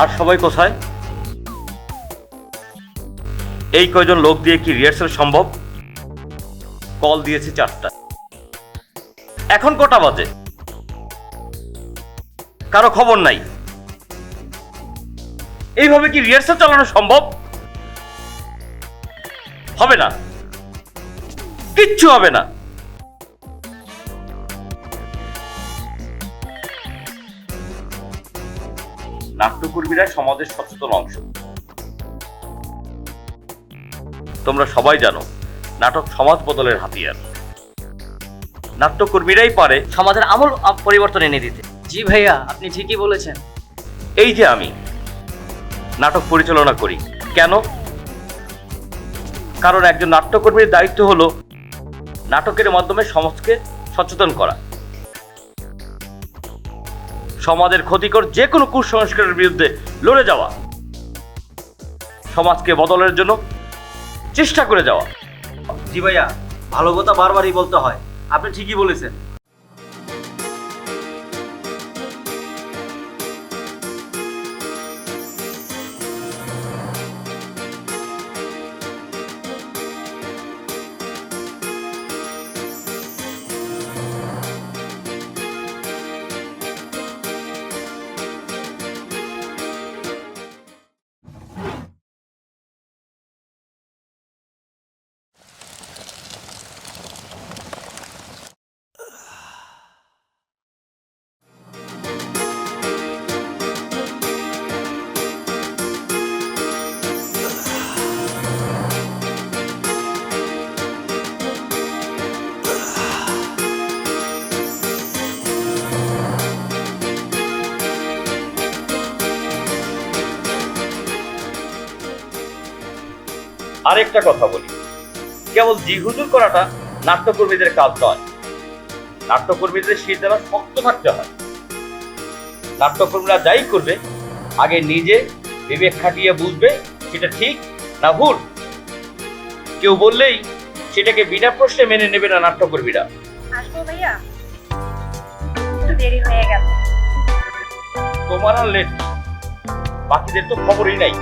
আর সবাই কোথায়? এই কয়জন লোক দিয়ে কি রিহার্সাল সম্ভব? কল দিয়েছি চারটা এখন কটা বাজে? কারও খবর নাই। এইভাবে কি রিহার্সাল চালানো সম্ভব? হবে না। কিচ্ছু হবে না। নাট্যকর্মীরা সমাজের সচেতন অংশ। তোমরা সবাই জানো নাটক সমাজ বদলের হাতিয়ার। নাট্যকর্মীরাই পারে সমাজের আমল পরিবর্তন এনে দিতে। জি ভাইয়া আপনি ঠিকই বলেছেন। এই যে আমি নাটক পরিচালনা করি। কেন? কারণ একজন নাট্যকর্মীর দায়িত্ব হলো নাটকের মাধ্যমে সমাজকে সচেতন করা। সমাজের ক্ষতিকর যে কোনো কুসংস্কারের বিরুদ্ধে লড়ে যাওয়া। সমাজকে বদলের জন্য চেষ্টা করে যাওয়া। জি ভাইয়া, ভালো কথা বারবারই বলতে হয়। আপনি ঠিকই বলেছেন। আরেকটা কথা বলি। কেবল জিহুজুর করাটা নাট্যকর্মীদের কাজ নয়। নাট্যকর্মীদের শীত দ্বারা শক্ত থাকতে হয়। নাট্যকর্মীরা যাই করবে আগে নিজে বিবেক খাটিয়ে বুঝবে সেটা ঠিক না ভুল। কেউ বললেই সেটাকে বিনা প্রশ্নে মেনে নেবে না নাট্যকর্মীরা। আসব ভাইয়া? একটু দেরি হয়ে গেল। তোমার আর লেট বাকিদের তো খবরই নাই।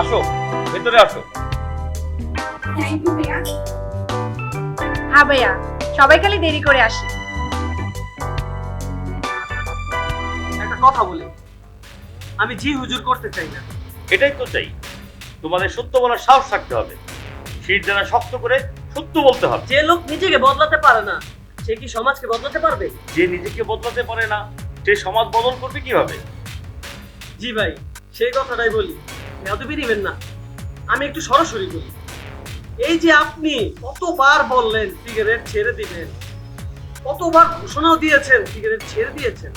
আসো ভেতরে আসো। হ্যাঁ ভাইয়া সবাই খালি দেরি করে আসে। একটা কথা বলি। আমি জি হুজুর করতে চাই না। এটাই তো চাই। তোমাদের সত্য বলার সাহস থাকতে হবে। শীত দ্বারা শক্ত করে সত্য বলতে হবে। যে লোক নিজেকে বদলাতে পারে না সে কি সমাজকে বদলাতে পারবে? যে নিজেকে বদলাতে পারে না সে সমাজ বদল করবে কীভাবে? জি ভাই সেই কথাটাই বলি। এতবি দিবেন না। আমি একটু সরাসরি বলি। এই যে আপনি কতবার বললেন সিগারেট ছেড়ে দিবেন? কতবার ঘোষণাও দিয়েছেন সিগারেট ছেড়ে দিয়েছেন?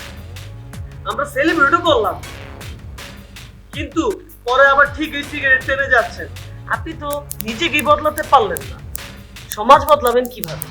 আমরা সেলিব্রেটও করলাম কিন্তু পরে আবার ঠিকই সিগারেট টেনে যাচ্ছেন। আপনি তো নিজেকেই বদলাতে পারলেন না। সমাজ বদলাবেন কীভাবে?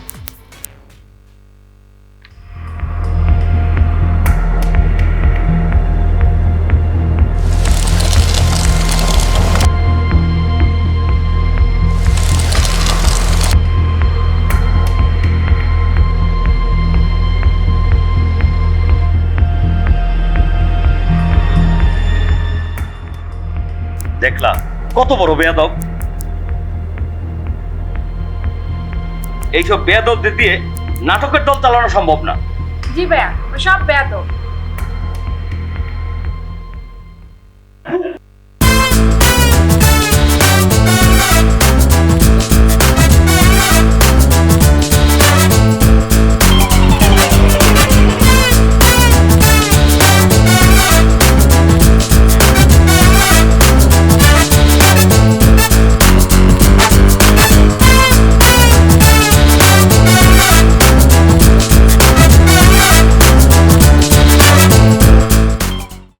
দেখলা কত বড় বেয়াদব। এইসব বেয়াদবদের দিয়ে নাটকের দল চালানো সম্ভব না। জি ভাইয়া সব বেয়াদ